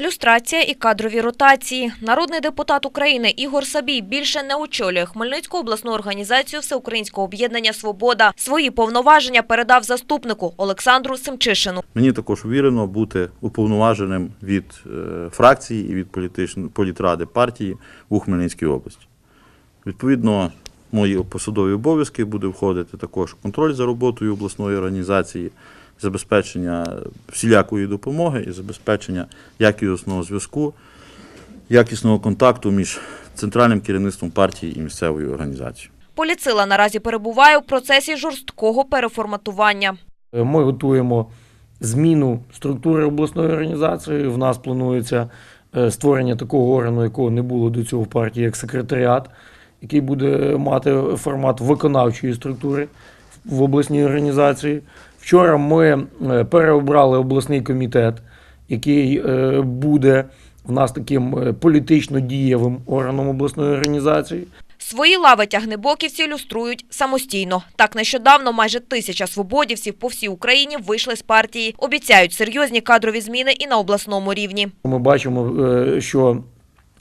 Люстрація і кадрові ротації. Народний депутат України Ігор Сабій більше не очолює Хмельницьку обласну організацію Всеукраїнського об'єднання «Свобода». Свої повноваження передав заступнику Олександру Семчишину. Мені також вірено бути уповноваженим від е, фракції і від політради партії у Хмельницькій області. Відповідно, мої посадові обов'язки буде входити також контроль за роботою обласної організації, забезпечення всілякої допомоги і забезпечення якісного зв'язку, якісного контакту між центральним керівництвом партії і місцевою організацією. Поліцила наразі перебуває у процесі жорсткого переформатування. Ми готуємо зміну структури обласної організації. В нас планується е, створення такого органу, якого не було до цього в партії, як секретаріат, який буде мати формат виконавчої структури в обласній організації. Вчора ми е, переобрали обласний комітет, який е, буде в нас таким е, політично дієвим органом обласної організації. Свої лави тягнебоківці люструють самостійно. Так нещодавно майже тисяча свободівців по всій Україні вийшли з партії. Обіцяють серйозні кадрові зміни і на обласному рівні. Ми бачимо, що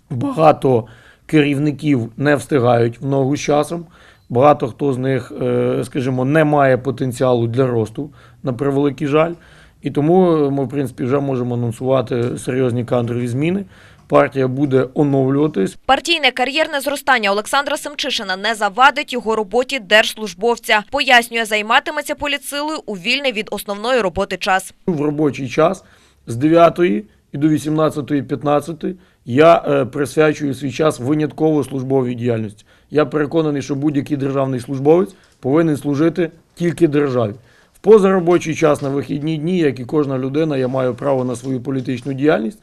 багато керівників не встигають в ногу з часом. Багато хто з них, е, скажімо, не має потенціалу для росту, на превеликий жаль. І тому ми, в принципі, вже можемо анонсувати серйозні кадрові зміни. Партія буде оновлюватись. Партійне кар'єрне зростання Олександра Семчишина не завадить його роботі держслужбовця. Пояснює, займатиметься політсилою у вільний від основної роботи час. В робочий час з 9 і до 18.15 я е, присвячую свій час винятково службовій діяльності. Я переконаний, що будь-який державний службовець повинен служити тільки державі. В позаробочий час на вихідні дні, як і кожна людина, я маю право на свою політичну діяльність.